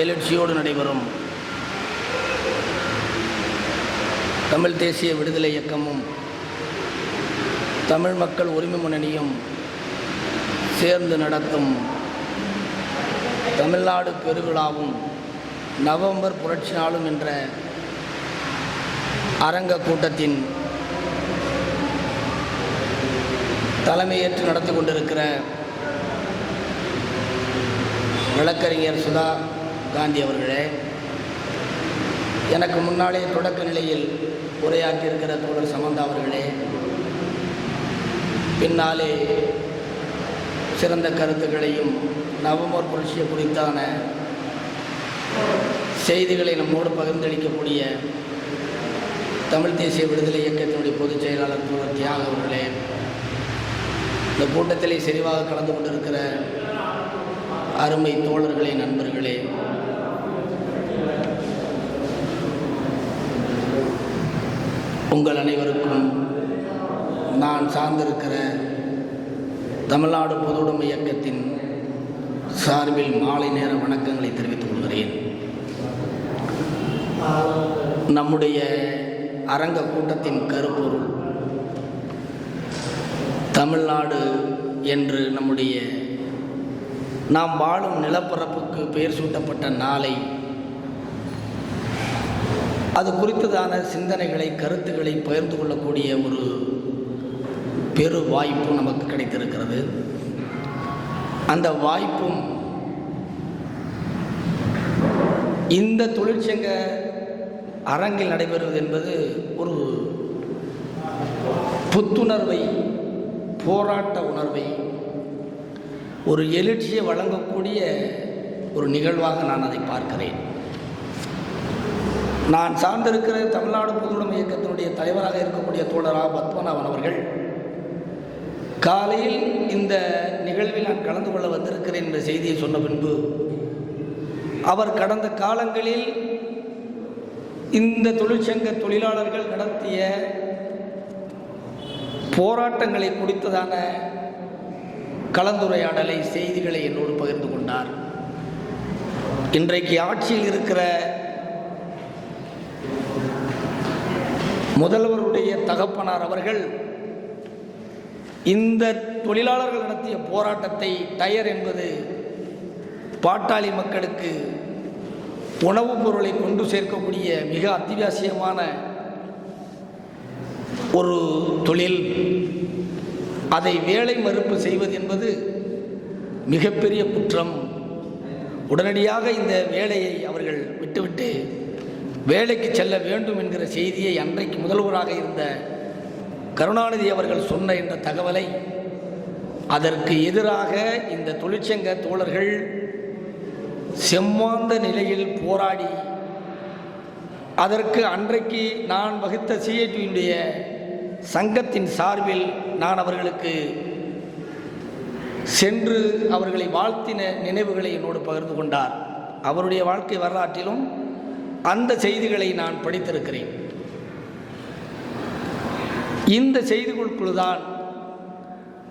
எழுச்சியோடு நடைபெறும். தமிழ் தேசிய விடுதலை இயக்கமும் தமிழ் மக்கள் உரிமை முன்னணியும் சேர்ந்து நடத்தும் தமிழ்நாடு பெருவிழாவும் நவம்பர் புரட்சி நாளும் என்ற அரங்க கூட்டத்தின் தலைமையேற்று நடத்தி கொண்டிருக்கிற வழக்கறிஞர் சுதா காந்தி அவர்களே எனக்கு முன்னாலே தொடக்க நிலையில் உரையாற்றியிருக்கிற தோழர் சமந்தா அவர்களே பின்னாலே சிறந்த கருத்துக்களையும் நவம்பர் புரட்சியை குறித்தான செய்திகளை நம்மோடு பகிர்ந்தளிக்கக்கூடிய தமிழ் தேசிய விடுதலை இயக்கத்தினுடைய பொதுச் செயலாளர் தோழர் தியாக அவர்களே இந்த கூட்டத்திலே செறிவாக கலந்து கொண்டிருக்கிற அருமை தோழர்களே நண்பர்களே. உங்கள் அனைவருக்கும் நான் சார்ந்திருக்கிற தமிழ்நாடு பொதுவுடைமை இயக்கத்தின் சார்பில் மாலை நேர வணக்கங்களை தெரிவித்துக் கொள்கிறேன். நம்முடைய அரங்க கூட்டத்தின் கருப்பொருள் தமிழ்நாடு என்று நம்முடைய நாம் வாழும் நிலப்பரப்புக்கு பெயர் சூட்டப்பட்ட நாளை. அது குறித்ததான சிந்தனைகளை கருத்துக்களை பகிர்ந்து கொள்ளக்கூடிய ஒரு பெரு வாய்ப்பு நமக்கு கிடைத்திருக்கிறது. அந்த வாய்ப்பும் இந்த தொழிற்சங்க அரங்கில் நடைபெறுவது என்பது ஒரு புத்துணர்வை போராட்ட உணர்வை ஒரு எழுச்சியை வழங்கக்கூடிய ஒரு நிகழ்வாக நான் அதை பார்க்கிறேன். நான் சார்ந்திருக்கிற தமிழ்நாடு பொதுவுடைமை இயக்கத்தினுடைய தலைவராக இருக்கக்கூடிய தோழரா பத்மநாபன் அவர்கள் காலையில் இந்த நிகழ்வில் நான் கலந்து கொள்ள வந்திருக்கிறேன் என்ற செய்தியை சொன்ன பின்பு அவர் கடந்த காலங்களில் இந்த தொழிற்சங்க தொழிலாளர்கள் நடத்திய போராட்டங்களை குறித்ததான கலந்துரையாடலை செய்திகளை என்னோடு பகிர்ந்து கொண்டார். இன்றைக்கு ஆட்சியில் இருக்கிற முதல்வருடைய தகப்பனார் அவர்கள் இந்த தொழிலாளர்கள் நடத்திய போராட்டத்தை டயர் என்பது பாட்டாளி மக்களுக்கு உணவுப் பொருளை கொண்டு சேர்க்கக்கூடிய மிக அத்தியாவசியமான ஒரு தொழில். அதை வேலை மறுப்பு செய்வது என்பது மிகப்பெரிய குற்றம். உடனடியாக இந்த வேலையை அவர்கள் விட்டுவிட்டு வேலைக்கு செல்ல வேண்டும் என்கிற செய்தியை அன்றைக்கு முதல்வராக இருந்த கருணாநிதி அவர்கள் சொன்ன என்ற தகவலை அதற்கு எதிராக இந்த தொழிற்சங்க தோழர்கள் செம்மாந்த நிலையில் போராடி அதற்கு அன்றைக்கு நான் வகுத்த சிஐடியுடைய சங்கத்தின் சார்பில் நான் அவர்களுக்கு சென்று அவர்களை வாழ்த்தின நினைவுகளை என்னோடு பகிர்ந்து கொண்டார். அவருடைய வாழ்க்கை வரலாற்றிலும் அந்த செய்திகளை நான் படித்திருக்கிறேன். இந்த செய்திகளுக்குள்தான்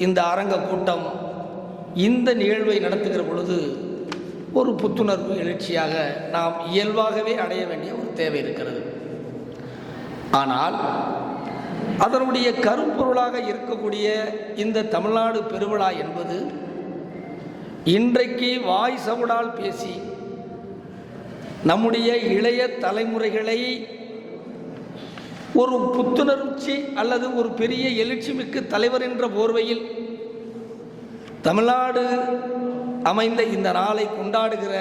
இந்த அரங்க கூட்டம் இந்த நிகழ்வை நடத்துகிற பொழுது ஒரு புத்துணர்வு எழுச்சியாக நாம் இயல்பாகவே அடைய வேண்டிய ஒரு தேவை இருக்கிறது. ஆனால் அதனுடைய கருப்பொருளாக இருக்கக்கூடிய இந்த தமிழ்நாடு பெருவிழா என்பது இன்றைக்கு வாய் சவுடால் பேசி நம்முடைய இளைய தலைமுறைகளை ஒரு புத்துணர்ச்சி அல்லது ஒரு பெரிய எழுச்சி மிக்க தலைவர் என்ற போர்வையில் தமிழ்நாடு அமைந்த இந்த நாளை கொண்டாடுகிற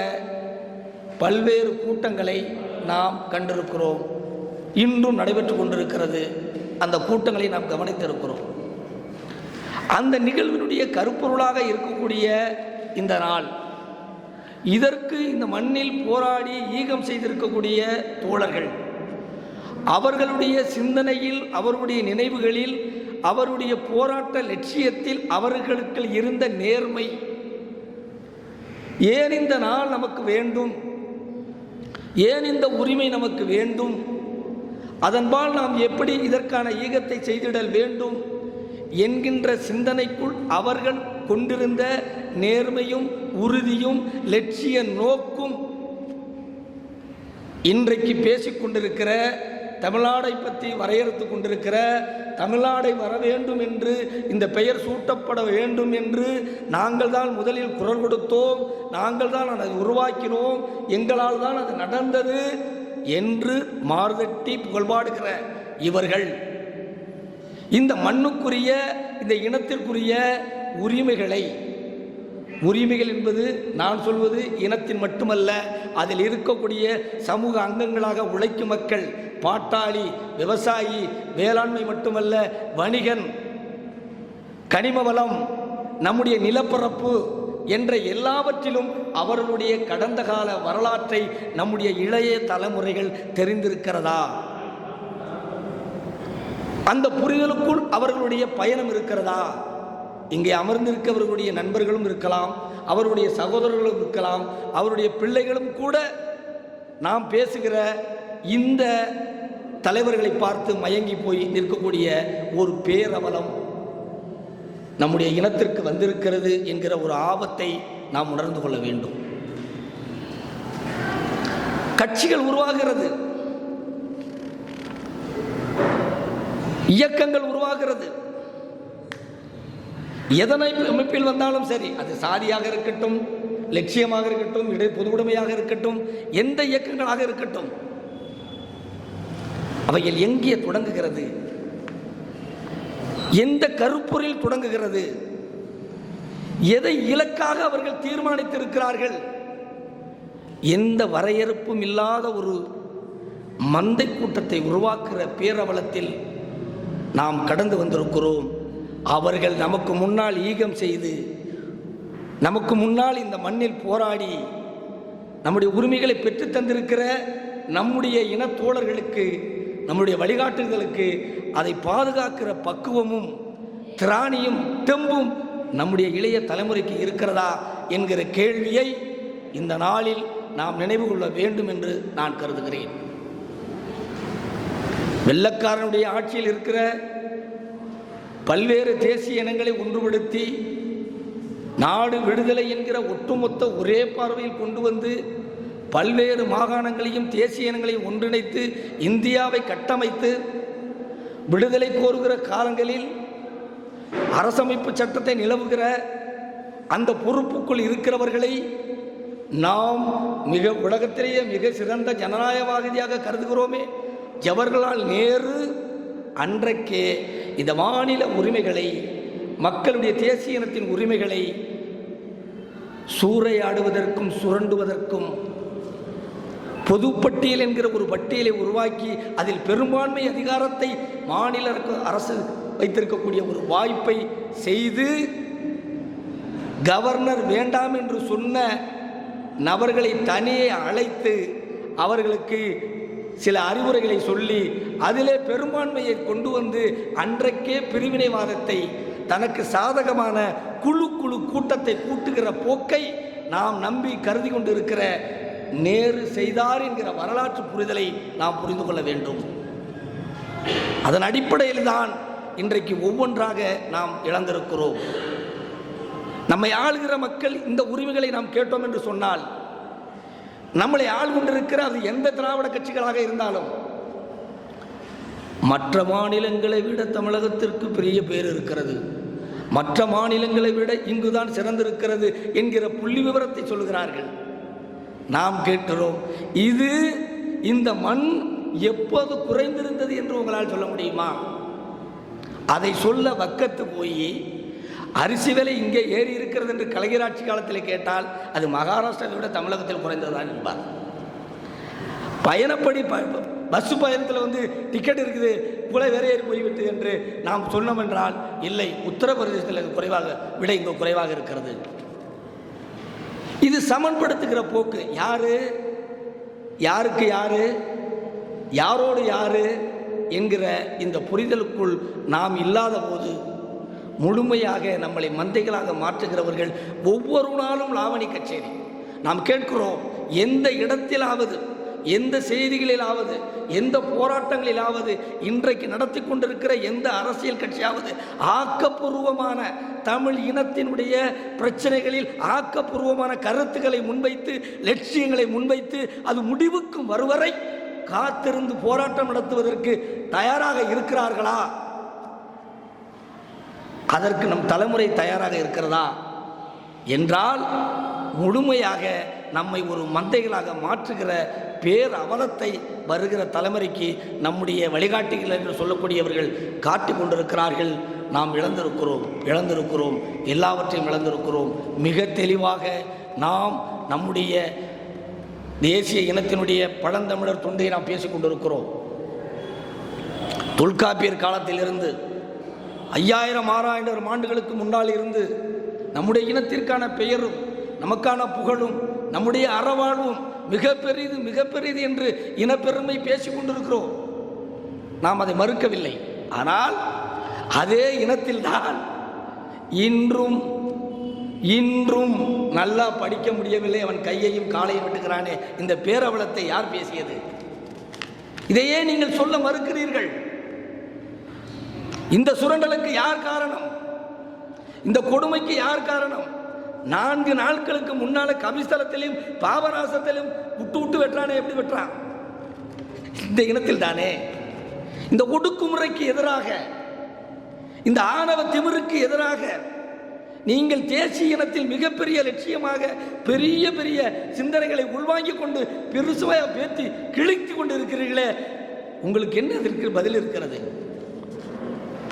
பல்வேறு கூட்டங்களை நாம் கண்டிருக்கிறோம். இன்றும் நடைபெற்று கொண்டிருக்கிறது. அந்த கூட்டங்களை நாம் கவனித்திருக்கிறோம். அந்த நிகழ்வினுடைய கருப்பொருளாக இருக்கக்கூடிய இந்த நாள் இதற்கு இந்த மண்ணில் போராடி ஈகம் செய்திருக்கக்கூடிய தோழர்கள் அவர்களுடைய சிந்தனையில் அவருடைய நினைவுகளில் அவருடைய போராட்ட லட்சியத்தில் அவர்களுக்கு இருந்த நேர்மை. ஏன் இந்த நாள் நமக்கு வேண்டும்? ஏன் இந்த உரிமை நமக்கு வேண்டும்? அதன்பால் நாம் எப்படி இதற்கான ஈகத்தை செய்திடல் வேண்டும் என்கின்ற சிந்தனைக்குள் அவர்கள் கொண்டிருந்த நேர்மையும் உறுதியும் லட்சிய நோக்கும் இன்றைக்கு பேசிக்கொண்டிருக்கிற தமிழ்நாடை பற்றி வரையறுத்து கொண்டிருக்கிற தமிழ்நாடை வர வேண்டும் என்று இந்த பெயர் சூட்டப்பட வேண்டும் என்று நாங்கள் தான் முதலில் குரல் கொடுத்தோம். நாங்கள் தான் அதை உருவாக்கினோம். எங்களால் தான் அது நடந்தது. என்று மார்தட்டி புகழ்பாடுகிற இவர்கள். இந்த மண்ணுக்குரிய இந்த இனத்திற்குரிய உரிமைகளை உரிமைகள் என்பது நான் சொல்வது இனத்தின் மட்டுமல்ல அதில் இருக்கக்கூடிய சமூக அங்கங்களாக உழைக்கும் மக்கள் பாட்டாளி விவசாயி வேளாண்மை மட்டுமல்ல வணிகன் கனிம வளம் நம்முடைய நிலப்பரப்பு என்ற எல்லாவற்றிலும் அவர்களுடைய கடந்த கால வரலாற்றை நம்முடைய இளைய தலைமுறைகள் தெரிந்திருக்கிறதா? அந்த புரிதலுக்குள் அவர்களுடைய பயணம் இருக்கிறதா? இங்கே அமர்ந்திருக்கவர்களுடைய நண்பர்களும் இருக்கலாம் அவருடைய சகோதரர்களும் இருக்கலாம் அவருடைய பிள்ளைகளும் கூட நாம் பேசுகிற இந்த தலைவர்களை பார்த்து மயங்கி போய் நிற்கக்கூடிய ஒரு பேரவலம் நம்முடைய இனத்திற்கு வந்திருக்கிறது என்கிற ஒரு ஆபத்தை நாம் உணர்ந்து கொள்ள வேண்டும். கட்சிகள் உருவாகிறது. இயக்கங்கள் உருவாகிறது. எதனை அமைப்பில் வந்தாலும் சரி அது சாதியாக இருக்கட்டும் லட்சியமாக இருக்கட்டும் இடை பொதுவுடைமையாக இருக்கட்டும் எந்த இயக்கங்களாக இருக்கட்டும் அவைகள் எங்கே தொடங்குகிறது? எந்த கருப்பொருளில் தொடங்குகிறது? எதை இலக்காக அவர்கள் தீர்மானித்திருக்கிறார்கள்? எந்த வரையறுப்பும் இல்லாத ஒரு மந்தை கூட்டத்தை உருவாக்குகிற பேரவலத்தில் நாம் கடந்து வந்திருக்கிறோம். அவர்கள் நமக்கு முன்னால் ஈகம் செய்து நமக்கு முன்னால் இந்த மண்ணில் போராடி நம்முடைய உரிமைகளை பெற்றுத் தந்திருக்கிற நம்முடைய இனத்தோழர்களுக்கு நம்முடைய வழிகாட்டுதலுக்கு அதை பாதுகாக்கிற பக்குவமும் திராணியும் தெம்பும் நம்முடைய இளைய தலைமுறைக்கு இருக்கிறதா என்கிற கேள்வியை இந்த நாளில் நாம் நினைவு கொள்ள வேண்டும் என்று நான் கருதுகிறேன். வெள்ளக்காரனுடைய ஆட்சியில் இருக்கிற பல்வேறு தேசிய இனங்களை ஒன்றுபடுத்தி நாடு விடுதலை என்கிற ஒட்டுமொத்த ஒரே பார்வையில் கொண்டு வந்து பல்வேறு மாகாணங்களையும் தேசிய இனங்களையும் ஒன்றிணைத்து இந்தியாவை கட்டமைத்து விடுதலை கோருகிற காலங்களில் அரசமைப்பு சட்டத்தை நிலவுகிற அந்த பொறுப்புக்குள் இருக்கிறவர்களை நாம் மிக உலகத்திலேயே மிக சிறந்த ஜனநாயகவாதியாக கருதுகிறோமே. ஜவஹர்லால் நேரு அன்றைக்கே இந்த மாநில உரிமைகளை மக்களுடைய தேசிய இனத்தின் உரிமைகளை சூறையாடுவதற்கும் சுரண்டுவதற்கும் பொதுப்பட்டியல் என்கிற ஒரு பட்டியலை உருவாக்கி அதில் பெரும்பான்மை அதிகாரத்தை மாநில அரசு- அரசு வைத்திருக்கக்கூடிய ஒரு வாய்ப்பை செய்து கவர்னர் வேண்டாம் என்று சொன்ன நபர்களை தனியே அழைத்து அவர்களுக்கு சில அறிவுரைகளை சொல்லி அதிலே பெரும்பான்மையை கொண்டு வந்து அன்றைக்கே பிரிவினைவாதத்தை தனக்கு சாதகமான குழு குழு கூட்டத்தை கூட்டுகிற போக்கை நாம் நம்பி கருதி கொண்டிருக்கிற நேரு செய்தார் என்கிற வரலாற்று புரிதலை நாம் புரிந்து கொள்ள வேண்டும். அதன் அடிப்படையில் தான் இன்றைக்கு ஒவ்வொன்றாக நாம் இழந்திருக்கிறோம். நம்மை ஆளுகிற மக்கள் இந்த உரிமைகளை நாம் கேட்டோம் என்று சொன்னால் நம்மளை ஆள்கொண்டிருக்கிற அது எந்த திராவிட கட்சிகளாக இருந்தாலும் மற்ற மாநிலங்களை விட தமிழகத்திற்கு பெரிய பேர் இருக்கிறது. மற்ற மாநிலங்களை விட இங்குதான் சிறந்திருக்கிறது என்கிற புள்ளி விவரத்தை சொல்கிறார்கள். நாம் கேட்கிறோம். இது இந்த மண் எப்போது குறைந்திருந்தது என்று உங்களால் சொல்ல முடியுமா? அதை சொல்ல வக்கத்து போய் அரிசி விலை இங்கே ஏறி இருக்கிறது என்று கலைஞர் ஆட்சி காலத்தில் கேட்டால் அது மகாராஷ்டிராவை விட தமிழகத்தில் குறைந்ததுதான் என்பார். பயணப்படி ப பஸ் பயணத்தில் வந்து டிக்கெட் இருக்குது புலை வேற ஏறி போய்விட்டு என்று நாம் சொன்னோம் என்றால் இல்லை உத்தரப்பிரதேசத்தில் குறைவாக விட இங்கே குறைவாக இருக்கிறது. இது சமன்படுத்துகிற போக்கு. யாரு? யாருக்கு யாரு? யாரோடு யாரு? என்கிற இந்த புரிதலுக்குள் நாம் இல்லாத போது முழுமையாக நம்மளை மந்தைகளாக மாற்றுகிறவர்கள் ஒவ்வொரு நாளும் லாவணி கச்சேரி. நாம் கேட்கிறோம் எந்த இடத்திலாவது எந்த செய்திகளிலாவது எந்த போராட்டங்களிலாவது இன்றைக்கு நடத்தி கொண்டிருக்கிற எந்த அரசியல் கட்சியாவது ஆக்கப்பூர்வமான தமிழ் இனத்தினுடைய பிரச்சனைகளில் ஆக்கப்பூர்வமான கருத்துக்களை முன்வைத்து லட்சியங்களை முன்வைத்து அது முடிவுக்கும் வருவரை காத்திருந்து போராட்டம் நடத்துவதற்கு தயாராக இருக்கிறார்களா? அதற்கு நம் தலைமுறை தயாராக இருக்கிறதா? என்றால் முழுமையாக நம்மை ஒரு மந்தைகளாக மாற்றுகிற பேர் அவலத்தை வருகிற தலைமுறைக்கு நம்முடைய வழிகாட்டிகள் என்று சொல்லக்கூடியவர்கள் காட்டிக் கொண்டிருக்கிறார்கள். நாம் இழந்திருக்கிறோம் இழந்திருக்கிறோம் எல்லாவற்றையும் இழந்திருக்கிறோம். மிக தெளிவாக நாம் நம்முடைய தேசிய இனத்தினுடைய பழந்தமிழர் தொண்டையை நாம் பேசிக் கொண்டிருக்கிறோம். தொல்காப்பியர் காலத்திலிருந்து ஐயாயிரம் ஆறாயிரம் ஆண்டுகளுக்கு முன்னால் இருந்து நம்முடைய இனத்திற்கான பெயரும் நமக்கான புகழும் நம்முடைய அறவாழ்வும் மிக பெரிது மிக பெரிது என்று இனப்பெருமை பேசிக் கொண்டிருக்கிறோம். நாம் அதை மறுக்கவில்லை. ஆனால் அதே இனத்தில்தான் இன்றும் இன்றும் நல்லா படிக்க முடியவில்லை. அவன் கையையும் காலையும் விட்டுக்கிறானே. இந்த பேரவலத்தை யார் பேசியது? இதையே நீங்கள் சொல்ல மறுக்கிறீர்கள். இந்த சுரண்டலுக்கு யார் காரணம்? இந்த கொடுமைக்கு யார் காரணம்? நான்கு நாட்களுக்கு முன்னால கபிஸ்தலத்திலும் பாபராசத்திலும் விட்டு விட்டு வெட்டுறானே எப்படி வெட்டுறான்? இந்த இனத்தில் தானே. இந்த ஒடுக்குமுறைக்கு எதிராக இந்த ஆணவ திமிருக்கு எதிராக நீங்கள் தேசிய இனத்தில் மிகப்பெரிய லட்சியமாக பெரிய பெரிய சிந்தனைகளை உள்வாங்கிக் கொண்டு பெருசுவையாக பேத்தி கிழித்து கொண்டு இருக்கிறீர்களே உங்களுக்கு என்ன இதற்கு பதில் இருக்கிறது?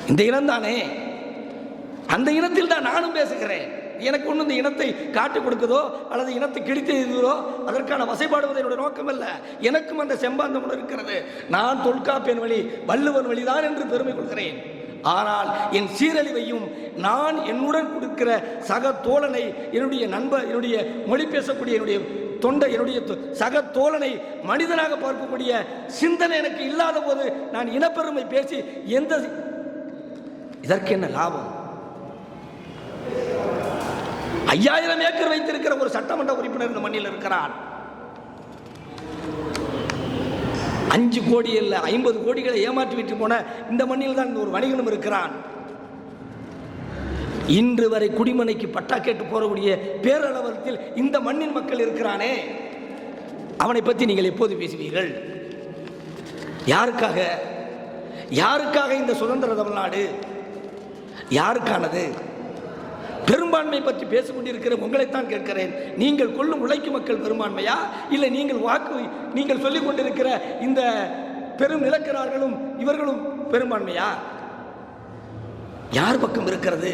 இந்த இனம் தானே. அந்த இனத்தில் தான் நானும் பேசுகிறேன். எனக்கு ஒன்றும் இந்த இனத்தை காட்டி கொடுக்குதோ அல்லது இனத்தை கிழித்ததோ அதற்கான வசைபாடுவது என்னுடைய நோக்கம் அல்ல எனக்கும் அந்த செம்பாந்தம் இருக்கிறது. நான் தொல்காப்பியன் வழி வள்ளுவன் வழிதான் என்று பெருமை கொள்கிறேன். ஆனால் என் சீரழிவையும் நான் என்னுடன் கொடுக்கிற சக தோழனை என்னுடைய நண்பர் என்னுடைய மொழி பேசக்கூடிய என்னுடைய தொண்டை என்னுடைய தொ- சக தோழனை மனிதனாக பார்க்கக்கூடிய சிந்தனை எனக்கு இல்லாத போது நான் இனப்பெருமை பேசி எந்த இதற்கு என்ன லாபம்? ஐயாயிரம் ஏக்கர் வைத்திருக்கிற ஒரு சட்டமன்ற உறுப்பினர் இந்த மண்ணில் இருக்கிறார். அஞ்சு கோடி இல்ல ஐம்பது கோடிகளை ஏமாற்றி விட்டு போன இந்த மண்ணில் தான் ஒரு வணிகனும் இருக்கிறான். இன்று வரை குடிமனைக்கு பட்டா கேட்டு போறக்கூடிய பேரளவத்தில் இந்த மண்ணின் மக்கள் இருக்கிறானே. அவனை பற்றி நீங்கள் எப்போது பேசுவீர்கள்? யாருக்காக? யாருக்காக இந்த சுதந்திர தமிழ்நாடு? யாருக்கானது? பெரும்பான்மை பற்றி பேசிக்கொண்டிருக்கிற உங்களைத்தான் கேட்கிறேன். நீங்கள் கொள்ளும் உழைக்கும் மக்கள் பெரும்பான்மையா? இல்லை நீங்கள் வாக்கு நீங்கள் சொல்லிக் கொண்டிருக்கிற இந்த பெரும் நிலக்கிறார்களும் இவர்களும் பெரும்பான்மையா? யார் பக்கம் இருக்கிறது?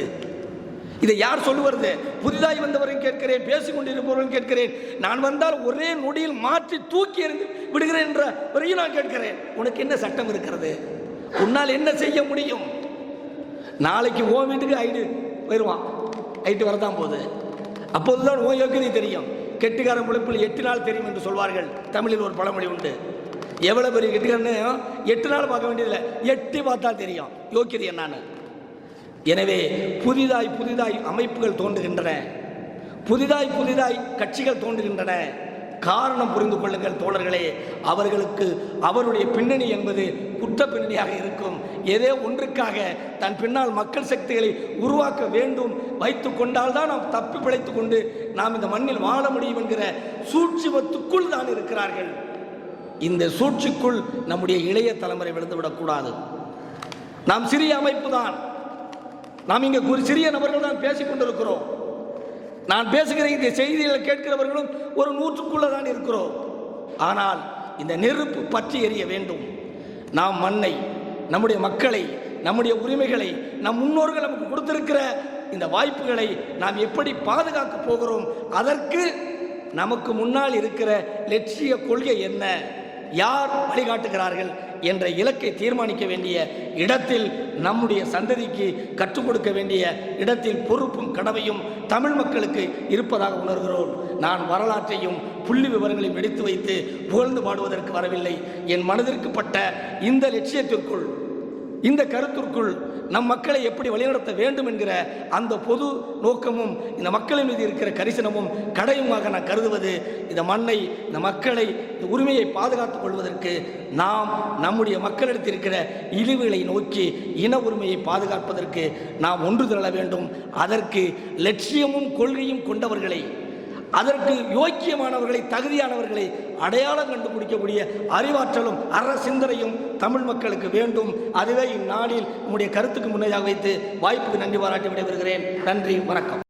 இதை யார் சொல்லுவது? புதிதாய் வந்தவரையும் கேட்கிறேன் பேசிக்கொண்டிருப்பவர்கள் கேட்கிறேன். நான் வந்தால் ஒரே நொடியில் மாற்றி தூக்கி எறிந்து விடுகிறேன் என்ற வரையும் நான் கேட்கிறேன். உனக்கு என்ன சட்டம் இருக்கிறது? உன்னால் என்ன செய்ய முடியும்? நாளைக்கு ஓ வீட்டுக்கு ஐடு போயிடுவான் ஐட்டு வரதான் போகுது. அப்போதுதான் ஓ யோக்கியதை தெரியும். கெட்டுக்காரன் பிழைப்பில் எட்டு நாள் தெரியும் என்று சொல்வார்கள். தமிழில் ஒரு பழமொழி உண்டு. எவ்வளவு பெரிய கெட்டுக்காரன்னு எட்டு நாள் பார்க்க வேண்டியதில்லை. எட்டு பார்த்தா தெரியும். யோக்கியது என்னான்னு. எனவே புதிதாய் புதிதாய் அமைப்புகள் தோன்றுகின்றன. புதிதாய் புதிதாய் கட்சிகள் தோன்றுகின்றன. காரணம் புரிந்து கொள்ளுங்கள் தோழர்களே. அவர்களுக்கு அவருடைய பின்னணி என்பது குற்ற பின்னணியாக இருக்கும். ஏதோ ஒன்றுக்காக தன் பின்னால் மக்கள் சக்திகளை உருவாக்க வேண்டும் வைத்து கொண்டால்தான் நாம் தப்பி பிழைத்து கொண்டு நாம் இந்த மண்ணில் வாழ முடியும் என்கிற சூழ்ச்சிவத்துக்குள் தான் இருக்கிறார்கள். இந்த சூழ்ச்சிக்குள் நம்முடைய இளைய தலைமுறை விழுந்துவிடக்கூடாது நாம் சிறிய அமைப்பு தான். நாம் இங்கே ஒரு சிறிய நபர்கள் தான் பேசிக் கொண்டிருக்கிறோம். நான் பேசுகிற இந்த செய்திகளை கேட்கிறவர்களும் ஒரு நூற்றுக்குள்ளே தான் இருக்கிறோம். ஆனால் இந்த நெருப்பு பற்றி எறிய வேண்டும். நாம் மண்ணை நம்முடைய மக்களை நம்முடைய உரிமைகளை நம் முன்னோர்கள் நமக்கு கொடுத்திருக்கிற இந்த வாய்ப்புகளை நாம் எப்படி பாதுகாக்க போகிறோம்? அதற்கு நமக்கு முன்னால் இருக்கிற லட்சிய கொள்கை என்ன? யார் வழிகாட்டுகிறார்கள் என்ற இலக்கை தீர்மானிக்க வேண்டிய இடத்தில் நம்முடைய சந்ததிக்கு கற்றுக் கொடுக்க வேண்டிய இடத்தில் பொறுப்பும் கடமையும் தமிழ் மக்களுக்கு இருப்பதாக உணர்கிறோம். நான் வரலாற்றையும் புள்ளி விவரங்களையும் எடுத்து வைத்து புகழ்ந்து பாடுவதற்கு வரவில்லை. என் மனதிற்கு பட்ட இந்த லட்சியத்திற்குள் இந்த கருத்திற்குள் நம் மக்களை எப்படி வழிநடத்த வேண்டும் என்கிற அந்த பொது நோக்கமும் இந்த மக்களின் மீது இருக்கிற கரிசனமும் கடையுமாக நான் கருதுவது இந்த மண்ணை இந்த மக்களை இந்த உரிமையை பாதுகாத்துக் கொள்வதற்கு நாம் நம்முடைய மக்களிடத்தில் இருக்கிற இழிவுகளை நோக்கி இன உரிமையை பாதுகாப்பதற்கு நாம் ஒன்று திரள வேண்டும். அதற்கு லட்சியமும் கொள்கையும் கொண்டவர்களை அதற்கு யோக்கியமானவர்களை தகுதியானவர்களை அடையாளம் கண்டுபிடிக்கக்கூடிய அறிவாற்றலும் அற சிந்தனையும் தமிழ் மக்களுக்கு வேண்டும். அதுவே இந்நாளில் நம்முடைய கருத்துக்கு முன்னதாக வைத்து வாய்ப்புக்கு நன்றி பாராட்டி விடைபெறுகிறேன். நன்றி வணக்கம்.